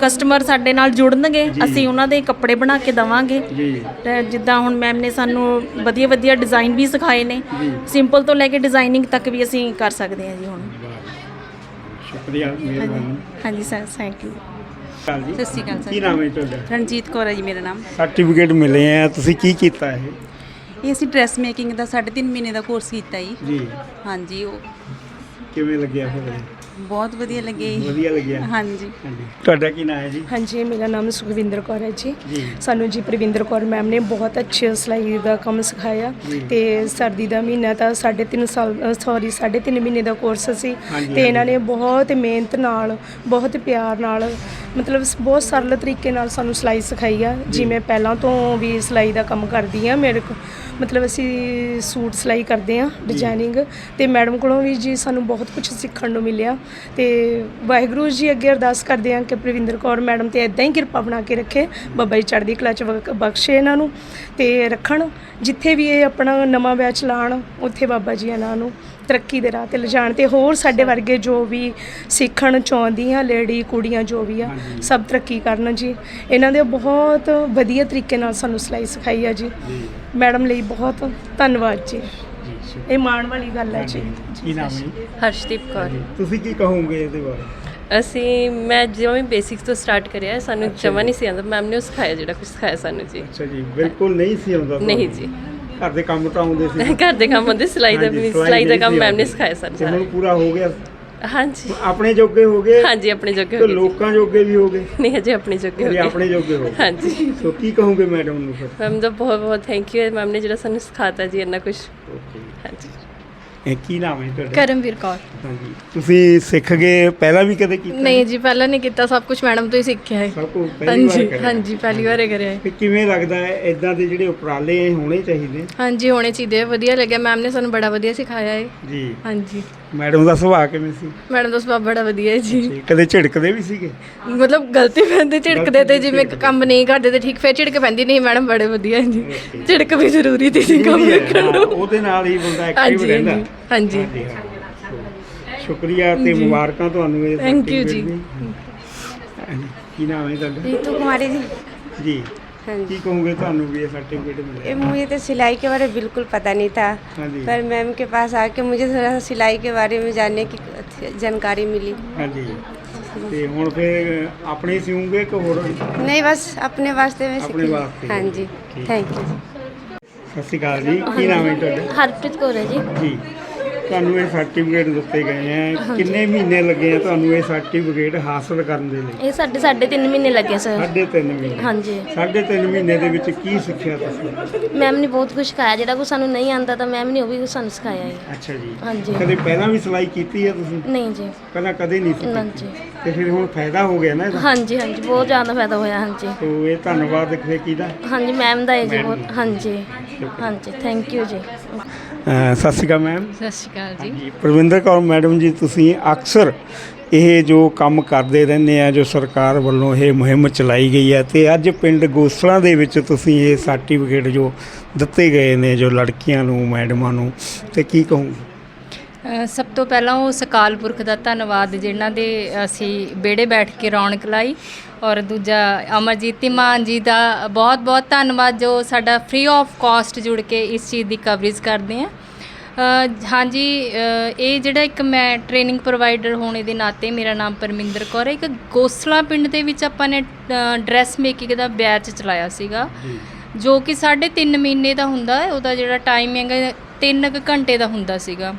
Speaker 7: ਕਸਟਮਰ ਸਾਡੇ ਨਾਲ ਜੁੜਨਗੇ। ਅਸੀਂ ਉਹਨਾਂ ਦੇ ਕੱਪੜੇ ਬਣਾ ਕੇ ਦਵਾਂਗੇ।
Speaker 1: ਜੀ।
Speaker 7: ਤੇ ਜਿੱਦਾਂ ਹੁਣ ਮੈਮ ਨੇ ਸਾਨੂੰ ਵਧੀਆ ਵਧੀਆ ਡਿਜ਼ਾਈਨ ਵੀ ਸਿਖਾਏ ਨੇ। ਸਿੰਪਲ ਤੋਂ ਲੈ ਕੇ ਡਿਜ਼ਾਈਨਿੰਗ ਤੱਕ ਵੀ ਅਸੀਂ ਕਰ ਸਕਦੇ ਹਾਂ ਜੀ ਹੁਣ।
Speaker 1: ਸ਼ੁਕਰੀਆ ਮਿਹਰਬਾਨੀ।
Speaker 7: ਹਾਂਜੀ। ਸਰ ਥੈਂਕ ਯੂ
Speaker 8: ਸਤਿ ਸ਼੍ਰੀ ਅਕਾਲ
Speaker 1: ਕੀ
Speaker 8: ਸਰ
Speaker 1: ਨਾਮ ਹੈ ਤੁਹਾਡਾ?
Speaker 8: ਰਣਜੀਤ ਕੌਰ ਹੈ ਜੀ ਮੇਰਾ ਨਾਮ।
Speaker 1: ਸਰਟੀਫਿਕੇਟ ਮਿਲੇ ਆ ਤੁਸੀਂ ਕੀ ਕੀਤਾ ਇਹ?
Speaker 8: ਇਹ ਅਸੀਂ ਡਰੈਸ ਮੇਕਿੰਗ ਦਾ 3.5 ਮਹੀਨੇ ਦਾ ਕੋਰਸ ਕੀਤਾ ਜੀ।
Speaker 1: ਜੀ।
Speaker 8: ਹਾਂਜੀ ਉਹ
Speaker 1: ਕਿਵੇਂ ਲੱਗਿਆ ਫਿਰ ਇਹ?
Speaker 8: ਬਹੁਤ ਵਧੀਆ ਲੱਗੇ ਜੀ।
Speaker 1: ਵਧੀਆ ਲੱਗਿਆ?
Speaker 8: ਹਾਂਜੀ।
Speaker 1: ਹਾਂਜੀ। ਤੁਹਾਡਾ ਕੀ ਨਾਮ ਹੈ ਜੀ?
Speaker 9: ਹਾਂਜੀ ਮੇਰਾ ਨਾਮ ਸੁਖਵਿੰਦਰ ਕੌਰ ਹੈ ਜੀ।
Speaker 1: ਜੀ।
Speaker 9: ਸਾਨੂੰ ਜੀ ਪ੍ਰਵਿੰਦਰ ਕੌਰ ਮੈਮ ਨੇ ਬਹੁਤ ਅੱਛੇ ਸਿਲਾਈ ਦਾ ਕੰਮ ਸਿਖਾਇਆ ਤੇ ਸਰਦੀ ਦਾ ਮਹੀਨਾ ਤਾਂ ਸਾਢੇ ਤਿੰਨ ਸਾਲ ਸੌਰੀ ਸਾਢੇ ਤਿੰਨ ਮਹੀਨੇ ਦਾ ਕੋਰਸ ਸੀ
Speaker 1: ਹਾਂਜੀ,
Speaker 9: ਤੇ ਇਹਨਾਂ ਨੇ ਬਹੁਤ ਮਿਹਨਤ ਨਾਲ ਬਹੁਤ ਪਿਆਰ ਨਾਲ ਮਤਲਬ ਬਹੁਤ ਸਰਲ ਤਰੀਕੇ ਨਾਲ ਸਾਨੂੰ ਸਿਲਾਈ ਸਿਖਾਈ ਆ। ਜਿਵੇਂ ਪਹਿਲਾਂ ਤੋਂ ਵੀ ਸਿਲਾਈ ਦਾ ਕੰਮ ਕਰਦੀ ਆ ਮੇਰੇ ਕੋ ਮਤਲਬ ਅਸੀਂ ਸੂਟ ਸਿਲਾਈ ਕਰਦੇ ਆ ਡਿਜ਼ਾਈਨਿੰਗ ਤੇ ਮੈਡਮ ਕੋਲੋਂ ਵੀ ਜੀ ਸਾਨੂੰ ਬਹੁਤ ਕੁਝ ਸਿੱਖਣ ਨੂੰ ਮਿਲਿਆ। ਤੇ ਵਾਹਿਗੁਰੂ ਜੀ ਅੱਗੇ ਅਰਦਾਸ ਕਰਦੇ ਆ ਕਿ ਪ੍ਰਵਿੰਦਰ ਕੌਰ ਮੈਡਮ ਤੇ ਇਦਾਂ ਹੀ ਕਿਰਪਾ ਬਣਾ ਕੇ ਰੱਖੇ ਬਾਬਾ ਜੀ ਚੜ੍ਹਦੀ ਕਲਾ ਚ ਬਖ- ਬਖਸ਼ੇ ਇਹਨਾਂ ਨੂੰ ਤੇ ਰੱਖਣ। ਜਿੱਥੇ ਵੀ ਇਹ ਆਪਣਾ ਨਵਾਂ ਬੈਚ ਲਾਣ ਉੱਥੇ ਬਾਬਾ ਜੀ ਇਹਨਾਂ ਨੂੰ ਤਰੱਕੀ ਦੇ ਰਾਹ ਤੇ ਲਿਜਾਣ ਤੇ ਹੋਰ ਸਾਡੇ ਵਰਗੇ ਜੋ ਵੀ ਸਿੱਖਣ ਚਾਹੁੰਦੀਆਂ ਲੇਡੀ ਕੁੜੀਆਂ ਜੋ ਵੀ ਆ ਸਭ ਤਰੱਕੀ ਕਰਨ ਜੀ। ਇਹਨਾਂ ਦੇ ਬਹੁਤ ਵਧੀਆ ਤਰੀਕੇ ਨਾਲ ਸਾਨੂੰ ਸਿਲਾਈ ਸਿਖਾਈ ਆ ਜੀ। ਮੈਡਮ ਲਈ ਬਹੁਤ ਧੰਨਵਾਦ ਜੀ। ਇਹ ਮਾਣ ਵਾਲੀ ਗੱਲ ਹੈ ਜੀ।
Speaker 1: ਕੀ ਨਾਮ ਹੈ?
Speaker 10: ਹਰਸ਼ਦੀਪ ਕੌਰ।
Speaker 1: ਤੁਸੀਂ ਕੀ ਕਹੋਗੇ ਇਹਦੇ ਬਾਰੇ?
Speaker 10: ਅਸੀਂ ਮੈਂ ਜਿਵੇਂ ਬੇਸਿਕਸ ਤੋਂ ਸਟਾਰਟ ਕਰਿਆ ਸਾਨੂੰ ਜਮਾ ਨਹੀਂ ਸੀ ਆਉਂਦਾ ਮੈਮ ਨੇ ਉਹ ਸਿਖਾਇਆ ਜਿਹੜਾ ਕੁਝ ਸਿਖਾਇਆ ਸਾਨੂੰ ਜੀ।
Speaker 1: ਅੱਛਾ ਜੀ ਬਿਲਕੁਲ ਨਹੀਂ ਸੀ ਆਉਂਦਾ
Speaker 10: ਨਹੀਂ? ਜੀ।
Speaker 1: ਘਰ ਦੇ ਕੰਮ ਤਾਂ ਆਉਂਦੇ ਸੀ।
Speaker 10: ਘਰ ਦੇ ਕੰਮ ਹੁੰਦੇ ਸਿਲਾਈ ਦਾ
Speaker 1: ਹਾਂਜੀ,
Speaker 10: ਵੀ ਸਿਲਾਈ ਦਾ
Speaker 1: ਨਹੀਂ
Speaker 10: ਕੰਮ
Speaker 1: ਸੀ
Speaker 10: ਮੈਮ ਨੇ
Speaker 1: ਆਉਂਦਾ।
Speaker 10: ਸਿਖਾਇਆ ਸਾਨੂੰ
Speaker 1: ਤੇ ਹੁਣ
Speaker 10: ਸਾਰਾ
Speaker 1: ਪੂਰਾ ਹੋ ਗਿਆ।
Speaker 10: ਹਾਂਜੀ।
Speaker 1: ਆਪਣੇ ਜੋਗੇ ਹੋ ਗਏ।
Speaker 10: ਹਾਂਜੀ ਆਪਣੇ ਜੋਗੇ
Speaker 1: ਤੇ
Speaker 10: ਹੋ ਗਏ।
Speaker 1: ਲੋਕਾਂ ਜੋਗੇ ਵੀ ਹੋ ਗਏ।
Speaker 10: ਨਹੀਂ ਹਜੇ ਆਪਣੇ ਜੋਗੇ ਹੋ
Speaker 1: ਤੇ
Speaker 10: ਗਏ।
Speaker 1: ਆਪਣੇ ਜੋਗੇ ਹੋ ਗਏ।
Speaker 10: ਹਾਂਜੀ।
Speaker 1: ਸੋ ਕੀ ਕਹੋਗੇ ਮੈਡਮ ਨੂੰ ਫਿਰ?
Speaker 10: ਮੈਮ ਦਾ ਬਹੁਤ ਬਹੁਤ ਥੈਂਕ ਯੂ ਮੈਮ ਨੇ ਜਿਹੜਾ ਸਾਨੂੰ ਸਿਖਾਤਾ ਜੀ ਇੰਨਾ ਕੁਝ
Speaker 1: ਓਕੇ
Speaker 10: ਹਾਂਜੀ।
Speaker 1: ਇਹ ਕੀ ਨਾਮ ਹੈ ਤੁਹਾਡਾ?
Speaker 2: ਕਰਮਵੀਰ ਕੌਰ।
Speaker 1: ਹਾਂਜੀ। ਤੁਸੀਂ ਸਿੱਖ ਗਏ ਪਹਿਲਾਂ ਵੀ ਕਦੇ ਕੀਤਾ?
Speaker 2: ਨਹੀਂ ਜੀ ਪਹਿਲਾਂ ਨਹੀਂ ਕੀਤਾ ਸਭ ਕੁਝ ਮੈਡਮ ਤੋਂ ਹੀ ਸਿੱਖਿਆ ਹੈ।
Speaker 1: ਸਭ ਕੁਝ ਪਹਿਲੀ ਵਾਰ
Speaker 2: ਹਾਂਜੀ
Speaker 1: ਕਰਿਆ।
Speaker 2: ਹਾਂਜੀ ਪਹਿਲੀ ਵਾਰ ਹੀ ਕਰਿਆ ਹੈ।
Speaker 1: ਤੇ ਕਿਵੇਂ ਲੱਗਦਾ ਹੈ ਇਦਾਂ ਦੇ ਜਿਹੜੇ ਉਪਰਾਲੇ ਇਹ ਹੋਣੇ ਚਾਹੀਦੇ?
Speaker 2: ਹਾਂਜੀ ਹੋਣੇ ਚਾਹੀਦੇ ਆ, ਵਧੀਆ ਲੱਗਿਆ। ਮੈਮ ਨੇ ਸਾਨੂੰ ਬੜਾ ਵਧੀਆ ਸਿਖਾਇਆ ਹੈ।
Speaker 1: ਜੀ।
Speaker 2: ਹਾਂਜੀ।
Speaker 1: ਮੈਡਮ ਦਾ ਸੁਭਾਅ ਕਿਵੇਂ ਸੀ?
Speaker 2: ਮੈਡਮ ਦਾ ਸੁਭਾਅ ਬੜਾ ਵਧੀਆ ਹੈ ਜੀ
Speaker 1: ਕਦੇ ਝਿੜਕਦੇ ਵੀ ਸੀਗੇ?
Speaker 2: ਮਤਲਬ ਗਲਤੀ ਪੈਂਦੀ ਝਿੜਕਦੇ ਤੇ ਜਿਵੇਂ ਕੰਮ ਨਹੀਂ ਕਰਦੇ ਤੇ ਠੀਕ ਫੇਰ ਝਿੜਕ ਪੈਂਦੀ ਨਹੀਂ ਮੈਡਮ ਬੜੇ ਵਧੀਆ ਜੀ। ਝਿੜਕ ਵੀ ਜ਼ਰੂਰੀ ਤੇ ਕੰਮ ਕਰਨ
Speaker 1: ਉਹਦੇ ਨਾਲ ਹੀ ਬੰਦਾ ਐਕਟਿਵ ਰਹਿੰਦਾ।
Speaker 2: ਹਾਂਜੀ।
Speaker 1: ਸ਼ੁਕਰੀਆ ਤੇ ਮੁਬਾਰਕਾਂ ਤੁਹਾਨੂੰ ਇਹ
Speaker 2: Thank you ਜੀ।
Speaker 1: ਕੀ ਨਾਮ ਹੈ ਤੁਹਾਡਾ?
Speaker 11: ਰੀਤੂ ਕੁਮਾਰੀ ਜੀ।
Speaker 1: ਜੀ।
Speaker 11: हाँ जी
Speaker 1: ਕੀ ਕਹੋਗੇ ਤੁਹਾਨੂੰ ਵੀ ਇਹ ਸਰਟੀਫਿਕੇਟ ਮਿਲਿਆ
Speaker 11: ये मुझे तो सिलाई के बारे में बिल्कुल पता नहीं था
Speaker 1: ਹਾਂਜੀ
Speaker 11: पर मैम के पास आके मुझे थोड़ा सा सिलाई के बारे में जानने की जानकारी मिली
Speaker 1: ਹਾਂਜੀ ਤੇ ਹੁਣ ਫਿਰ ਆਪਣੇ ਸਿਉਂਗੇ ਕਿ ਹੋਰ
Speaker 11: नहीं बस अपने वास्ते में
Speaker 1: अपने
Speaker 11: सीखी।
Speaker 1: वास्ते।
Speaker 11: हाँ जी
Speaker 1: ठीक।
Speaker 11: थैंक यू
Speaker 1: ਸਤਿ ਸ਼੍ਰੀ ਅਕਾਲ ਜੀ ਕੀ ਨਾਮ ਹੈ ਤੁਹਾਡਾ
Speaker 12: ਹਰਪ੍ਰੀਤ ਕੌਰ ਹੈ ਜੀ
Speaker 1: ਜੀ ਤੁਹਾਨੂੰ ਇਹ ਸਰਟੀਫਿਕੇਟ ਦਿੱਤੇ ਗਏ ਆ ਕਿੰਨੇ ਮਹੀਨੇ ਲੱਗੇ ਆ ਤੁਹਾਨੂੰ ਇਹ ਸਰਟੀਫਿਕੇਟ ਹਾਸਲ ਕਰਨ ਦੇ ਲਈ?
Speaker 7: ਇਹ ਸਾਡੇ ਸਾਢੇ ਤਿੰਨ ਮਹੀਨੇ ਲੱਗੇ ਸਰ।
Speaker 1: ਸਾਢੇ ਤਿੰਨ ਮਹੀਨੇ।
Speaker 7: ਹਾਂਜੀ।
Speaker 1: ਸਾਢੇ ਤਿੰਨ ਮਹੀਨੇ ਦੇ ਵਿੱਚ ਕੀ ਸਿੱਖਿਆ ਤੁਸੀਂ?
Speaker 7: ਮੈਮ ਨੇ ਬਹੁਤ ਕੁਝ ਸਿਖਾਇਆ। ਜਿਹੜਾ ਕੁਝ ਸਾਨੂੰ ਨਹੀਂ ਆਂਦਾ ਤਾਂ ਮੈਮ ਨੇ ਉਹ ਵੀ ਸਾਨੂੰ ਸਿਖਾਇਆ ਹੈ।
Speaker 1: ਅੱਛਾ ਜੀ।
Speaker 7: ਹਾਂਜੀ।
Speaker 1: ਕਦੇ ਪਹਿਲਾਂ ਵੀ ਸਿਲਾਈ ਕੀਤੀ ਹੈ ਤੁਸੀਂ?
Speaker 7: ਨਹੀਂ ਜੀ।
Speaker 1: ਪਹਿਲਾਂ ਕਦੇ ਨਹੀਂ ਸੀ
Speaker 7: ਹਾਂਜੀ।
Speaker 1: ਤੇ ਫਿਰ ਹੁਣ ਫਾਇਦਾ ਹੋ ਗਿਆ ਨਾ ਇਹਦਾ?
Speaker 7: ਹਾਂਜੀ ਹਾਂਜੀ। ਬਹੁਤ ਜ਼ਿਆਦਾ ਫਾਇਦਾ ਹੋਇਆ ਹਾਂਜੀ।
Speaker 1: ਤੋ ਇਹ ਧੰਨਵਾਦ ਫਿਰ ਕਿਹਦਾ
Speaker 7: ਹਾਂਜੀ ਮੈਮ ਦਾ ਹੈ ਜੀ ਬਹੁਤ ਹਾਂਜੀ। ਹਾਂਜੀ। ਥੈਂਕ ਯੂ ਜੀ।
Speaker 1: ਅਹ ਸਤਿ ਸ਼੍ਰੀ ਅਕਾਲ ਮੈਮ।
Speaker 10: ਸਤਿ ਸ਼੍ਰੀ ਅਕਾਲ ਜੀ।
Speaker 1: ਪ੍ਰਵਿੰਦਰ ਕੌਰ ਮੈਡਮ ਜੀ ਤੁਸੀਂ ਅਕਸਰ ਇਹ ਜੋ ਕੰਮ ਕਰਦੇ ਰਹਿੰਦੇ ਆ ਜੋ ਸਰਕਾਰ ਵੱਲੋਂ ਇਹ ਮੁਹਿੰਮ ਚਲਾਈ ਗਈ ਹੈ ਤੇ ਅੱਜ ਪਿੰਡ ਗੋਸਲਾਂ ਦੇ ਵਿੱਚ ਤੁਸੀਂ ਇਹ ਸਰਟੀਫਿਕੇਟ ਜੋ ਦਿੱਤੇ ਗਏ ਨੇ ਜੋ ਲੜਕੀਆਂ ਨੂੰ ਮੈਡਮਾਂ ਨੂੰ ਤੇ ਕੀ ਕਹੋਗੇ?
Speaker 2: ਅ, ਸਭ ਤੋਂ ਪਹਿਲਾਂ ਉਹ ਸਕਾਲ ਪੁਰਖ ਦਾ ਧੰਨਵਾਦ ਜਿਨ੍ਹਾਂ ਦੇ ਅਸੀਂ ਵਿਹੜੇ ਬੈਠ ਕੇ ਰੌਣਕ ਲਾਈ। ਔਰ ਦੂਜਾ ਅਮਰਜੀਤ ਧੀਮਾਨ ਜੀ ਦਾ ਬਹੁਤ ਬਹੁਤ ਧੰਨਵਾਦ ਜੋ ਸਾਡਾ ਫ੍ਰੀ ਆਫ ਕਾਸਟ ਜੁੜ ਕੇ ਇਸ ਚੀਜ਼ ਦੀ ਕਵਰੇਜ ਕਰਦੇ ਆ। ਹਾਂਜੀ ਇਹ ਜਿਹੜਾ ਇੱਕ ਮੈਂ ਟ੍ਰੇਨਿੰਗ ਪ੍ਰੋਵਾਈਡਰ ਹੋਣੇ ਦੇ ਨਾਤੇ ਮੇਰਾ ਨਾਮ ਪਰਮਿੰਦਰ ਕੌਰ ਹੈ। ਇੱਕ ਗੋਸਲਾ ਪਿੰਡ ਦੇ ਵਿੱਚ ਆਪਾਂ ਨੇ ਡਰੈਸ ਮੇਕਿੰਗ ਦਾ ਬੈਚ ਚਲਾਇਆ ਸੀਗਾ। ਜੋ। ਕਿ ਸਾਢੇ ਤਿੰਨ ਮਹੀਨੇ ਦਾ ਹੁੰਦਾ ਹੈ ਉਹਦਾ ਜਿਹੜਾ ਟਾਈਮਿੰਗ ਹੈ 3 ਕੁ ਘੰਟੇ ਦਾ ਹੁੰਦਾ ਸੀਗਾ।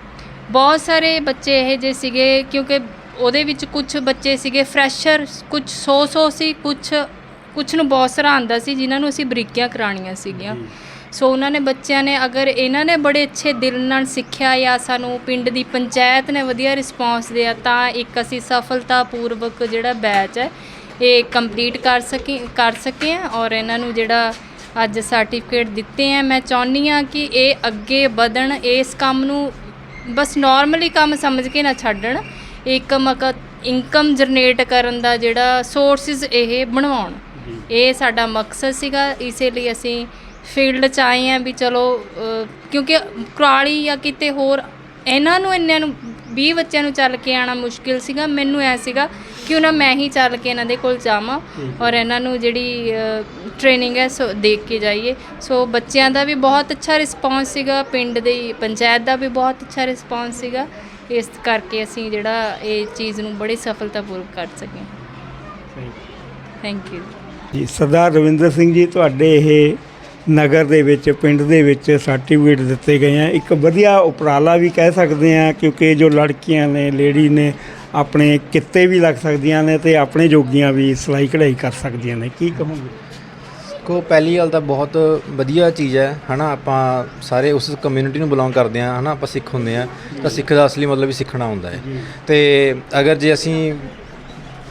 Speaker 2: ਬਹੁਤ ਸਾਰੇ ਬੱਚੇ ਇਹ ਜੇ ਸੀਗੇ ਕਿਉਂਕਿ ਉਹਦੇ ਵਿੱਚ ਕੁਝ ਬੱਚੇ ਸੀਗੇ ਫਰੈਸ਼ਰ ਕੁਝ 100 100 ਸੀ ਕੁਝ ਕੁਝ ਨੂੰ ਬਹੁਤ ਸਾਰਾ ਆਉਂਦਾ ਸੀ ਜਿਨ੍ਹਾਂ ਨੂੰ ਅਸੀਂ ਬਰੀਕੀਆਂ ਕਰਾਉਣੀਆਂ ਸੀਗੀਆਂ। ਸੋ ਉਹਨਾਂ ਨੇ ਬੱਚਿਆਂ ਨੇ ਅਗਰ ਇਹਨਾਂ ਨੇ ਬੜੇ ਅੱਛੇ ਦਿਲ ਨਾਲ ਸਿੱਖਿਆ ਜਾਂ ਸਾਨੂੰ ਪਿੰਡ ਦੀ ਪੰਚਾਇਤ ਨੇ ਵਧੀਆ ਰਿਸਪਾਂਸ ਦਿਆ ਤਾਂ ਇੱਕ ਅਸੀਂ ਸਫਲਤਾਪੂਰਵਕ ਜਿਹੜਾ ਬੈਚ ਹੈ ਇਹ ਕੰਪਲੀਟ ਕਰ ਸਕੇ ਕਰ ਸਕੇ ਹਾਂ ਔਰ ਇਹਨਾਂ ਨੂੰ ਜਿਹੜਾ ਅੱਜ ਸਰਟੀਫਿਕੇਟ ਦਿੱਤੇ ਆ। ਮੈਂ ਚਾਹੁੰਦੀ ਆ ਕਿ ਇਹ ਅੱਗੇ ਵਧਣ ਇਸ ਕੰਮ ਨੂੰ ਬਸ ਨਾਰਮਲੀ ਕੰਮ ਸਮਝ ਕੇ ਨਾ ਛੱਡਣ। ਇੱਕ ਮਕ ਇਨਕਮ ਜਨਰੇਟ ਕਰਨ ਦਾ ਜਿਹੜਾ ਸੋਰਸਸ ਇਹ ਬਣਾਉਣ ਇਹ ਸਾਡਾ ਮਕਸਦ ਸੀਗਾ ਇਸੇ ਲਈ ਅਸੀਂ ਫੀਲਡ 'ਚ ਆਏ ਆ ਵੀ ਚਲੋ ਕਿਉਂਕਿ ਕੁਰਾਲੀ ਜਾਂ ਕਿਤੇ ਹੋਰ ਇਹਨਾਂ ਨੂੰ ਇੰਨਿਆਂ ਨੂੰ 20 ਬੱਚਿਆਂ ਨੂੰ ਚੱਲ ਕੇ ਆਣਾ ਮੁਸ਼ਕਿਲ ਸੀਗਾ। ਮੈਨੂੰ ਐ ਸੀਗਾ ਕਿਉਂ ਨਾ ਮੈਂ ਹੀ ਚੱਲ ਕੇ ਇਹਨਾਂ ਦੇ ਕੋਲ ਜਾਵਾਂ ਔਰ ਇਹਨਾਂ ਨੂੰ ਜਿਹੜੀ ਟ੍ਰੇਨਿੰਗ ਹੈ ਸੋ ਦੇਖ ਕੇ ਜਾਈਏ। ਸੋ ਬੱਚਿਆਂ ਦਾ ਵੀ ਬਹੁਤ ਅੱਛਾ ਰਿਸਪਾਂਸ ਸੀਗਾ ਪਿੰਡ ਦੀ ਪੰਚਾਇਤ ਦਾ ਵੀ ਬਹੁਤ ਅੱਛਾ ਰਿਸਪਾਂਸ ਸੀਗਾ। ਇਸ ਕਰਕੇ ਅਸੀਂ ਜਿਹੜਾ ਇਹ ਚੀਜ਼ ਨੂੰ ਬੜੀ ਸਫਲਤਾਪੂਰਵਕ ਕਰ ਸਕੇ ਥੈਂਕ ਯੂ
Speaker 1: ਜੀ, ਸਰਦਾਰ ਰਵਿੰਦਰ ਸਿੰਘ ਜੀ, ਤੁਹਾਡੇ ਇਹ ਨਗਰ ਦੇ ਵਿੱਚ, ਪਿੰਡ ਦੇ ਵਿੱਚ ਸਰਟੀਫਿਕੇਟ ਦਿੱਤੇ ਗਏ ਆ। ਇੱਕ ਵਧੀਆ ਉਪਰਾਲਾ ਵੀ ਕਹਿ ਸਕਦੇ ਆ, ਕਿਉਂਕਿ ਜੋ ਲੜਕੀਆਂ ਨੇ, ਲੇਡੀ ਨੇ, ਆਪਣੇ ਕਿੱਤੇ ਵੀ ਲੱਗ ਸਕਦੀਆਂ ਨੇ ਤੇ ਆਪਣੇ ਜੋਗੀਆਂ ਵੀ ਸਿਲਾਈ ਕਢਾਈ ਕਰ ਸਕਦੀਆਂ ਨੇ। ਕੀ ਕਹੋਗੇ?
Speaker 5: ਕੋ ਪਹਿਲੀ ਗੱਲ ਤਾਂ ਬਹੁਤ ਵਧੀਆ ਚੀਜ਼ ਹੈ ਹਨਾ? ਆਪਾਂ ਸਾਰੇ ਉਸ ਕਮਿਊਨਿਟੀ ਨੂੰ ਬਿਲੋਂਗ ਕਰਦੇ ਆ ਹਨਾ? ਆਪਾਂ ਸਿੱਖ ਹੁੰਦੇ ਆ ਤਾਂ ਸਿੱਖ ਦਾ ਅਸਲੀ ਮਤਲਬ ਹੀ ਸਿੱਖਣਾ ਹੁੰਦਾ ਹੈ। ਤੇ ਅਗਰ ਜੇ ਅਸੀਂ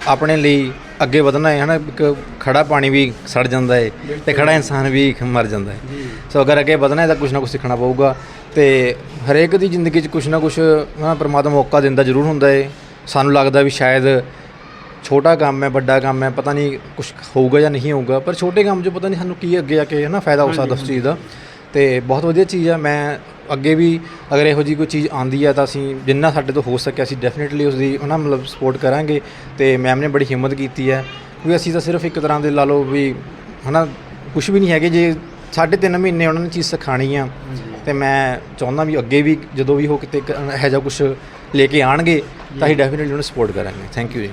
Speaker 5: ਆਪਣੇ ਲਈ ਅੱਗੇ ਵਧਣਾ ਹੈ ਹਨਾ? ਇੱਕ ਖੜਾ ਪਾਣੀ ਵੀ ਸੜ ਜਾਂਦਾ ਹੈ ਤੇ ਖੜਾ ਇਨਸਾਨ ਵੀ ਮਰ ਜਾਂਦਾ ਹੈ। ਸੋ ਅਗਰ ਅੱਗੇ ਵਧਣਾ ਹੈ ਤਾਂ ਕੁਝ ਨਾ ਕੁਝ ਸਿੱਖਣਾ ਪਊਗਾ। ਤੇ ਹਰੇਕ ਦੀ ਜ਼ਿੰਦਗੀ 'ਚ ਕੁਝ ਨਾ ਕੁਝ ਹਨਾ? ਪ੍ਰਮਾਤਮਾ ਮੌਕਾ ਦਿੰਦਾ ਜ਼ਰੂਰ ਹੁੰਦਾ ਹੈ। ਸਾਨੂੰ ਲੱਗਦਾ ਵੀ ਸ਼ਾਇਦ ਛੋਟਾ ਕੰਮ ਹੈ ਵੱਡਾ ਕੰਮ ਹੈ ਪਤਾ ਨਹੀਂ ਕੁਝ ਹੋਊਗਾ ਜਾਂ ਨਹੀਂ ਹੋਊਗਾ ਪਰ ਛੋਟੇ ਕੰਮ 'ਚ ਪਤਾ ਨਹੀਂ ਸਾਨੂੰ ਕੀ ਅੱਗੇ ਆ ਕੇ ਹੈ ਨਾ ਫਾਇਦਾ ਹੋ ਸਕਦਾ ਉਸ ਚੀਜ਼ ਦਾ। ਤੇ ਬਹੁਤ ਵਧੀਆ ਚੀਜ਼ ਹੈ ਮੈਂ ਅੱਗੇ ਵੀ ਅਗਰ ਇਹੋ ਜੀ ਕੋਈ ਚੀਜ਼ ਆਂਦੀ ਹੈ ਤਾਂ ਅਸੀਂ ਜਿੰਨਾ ਸਾਡੇ ਤੋਂ ਹੋ ਸਕਿਆ ਅਸੀਂ ਡੈਫੀਨਿਟਲੀ ਉਸ ਦੀ ਉਹਨਾਂ ਮਤਲਬ ਸਪੋਰਟ ਕਰਾਂਗੇ ਤੇ ਮੈਮ ਨੇ ਬੜੀ ਹਿੰਮਤ ਕੀਤੀ ਹੈ। ਵੀ ਅਸੀਂ ਤਾਂ ਸਿਰਫ ਇੱਕ ਤਰ੍ਹਾਂ ਦੇ ਲਾ ਲਓ ਵੀ ਹਨਾ ਕੁਝ ਵੀ ਨਹੀਂ ਹੈਗੇ ਜੇ ਸਾਢੇ ਤਿੰਨ ਮਹੀਨੇ ਉਹਨਾਂ ਨੇ ਚੀਜ਼ ਸਿਖਾਣੀ ਆ ਤੇ ਮੈਂ ਚਾਹੁੰਦਾ ਵੀ ਅੱਗੇ ਵੀ ਜਦੋਂ ਵੀ ਉਹ ਕਿਤੇ ਕ- ਇਹੋ ਜਿਹਾ ਕੁਝ ਲੈ ਕੇ ਆਣਗੇ ਤਾਂ ਅਸੀਂ ਡੈਫੀਨਿਟਲੀ ਉਹਨੂੰ ਸਪੋਰਟ ਕਰਾਂਗੇ। ਥੈਂਕ ਯੂ ਜੀ।